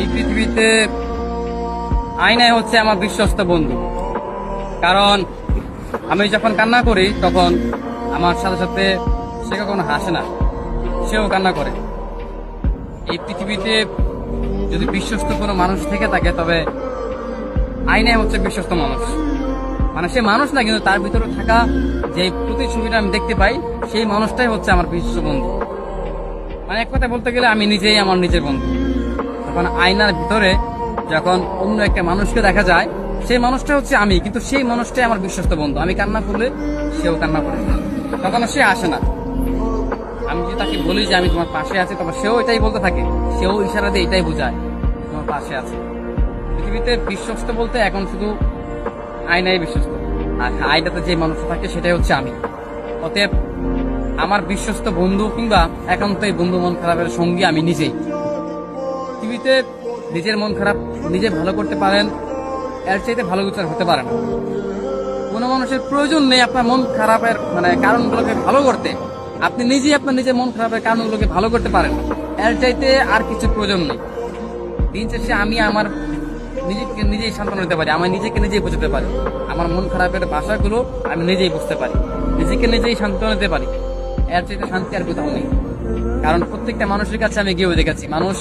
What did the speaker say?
এই পৃথিবীতে আয়নায় হচ্ছে আমার বিশ্বস্ত বন্ধু। কারণ আমি যখন কান্না করি, তখন আমার সাথে সাথে সে কখনো হাসে না, সেও কান্না করে। এই পৃথিবীতে যদি বিশ্বস্ত কোনো মানুষ থেকে থাকে, তবে আয়নায় হচ্ছে বিশ্বস্ত মানুষ। মানে সে মানুষ না, কিন্তু তার ভিতরে থাকা যে প্রতিছবিটা আমি দেখতে পাই, সেই মানুষটাই হচ্ছে আমার বিশ্বস্ত বন্ধু। মানে এক কথা বলতে গেলে আমি নিজেই আমার নিজের বন্ধু। তখন আয়নার ভিতরে যখন অন্য একটা মানুষকে দেখা যায়, সেই মানুষটা হচ্ছে আমি, কিন্তু সেই মানুষটাই আমার বিশ্বস্ত বন্ধু। আমি কান্না করলে সেও কান্না করে তখন সে আসে না। আমি যদি তাকে বলি যে আমি তোমার পাশে আছি, তখন সেও এটাই বলতে থাকে। সেও ইশারা দিয়ে এটাই বোঝায়, তোমার পাশে আছে। পৃথিবীতে বিশ্বস্ত বলতে এখন শুধু আয়নাই বিশ্বস্ত। আর আয়নাতে যে মানুষ থাকে, সেটাই হচ্ছে আমি। অতএব আমার বিশ্বস্ত বন্ধু কিংবা একান্তই বন্ধু মন খারাপের সঙ্গী আমি নিজেই। পৃথিবীতে নিজের মন খারাপ, নিজে ভালো করতে পারেন, এর চাইতে ভালো কিছু হতে পারে না। কোনো মানুষের প্রয়োজন নেই আপনার মন খারাপের মানে কারণগুলোকে ভালো করতে। আপনি নিজেই আপনার নিজের মন খারাপের কারণগুলোকে ভালো করতে পারেন। এর চাইতে আর কিছু প্রয়োজন নেই। দিন শেষে আমি আমার নিজেকে নিজেই সান্ত্বনা দিতে পারি আমার নিজেকে নিজেই বোঝাতে পারি। আমার মন খারাপের ভাষাগুলো আমি নিজেই বুঝতে পারি, নিজেকে নিজেই সান্ত্বনা দিতে পারি। এর চাইতে শান্তি আর কোথাও নেই। কারণ প্রত্যেকটা মানুষের কাছে আমি গিয়েও দেখেছি, মানুষ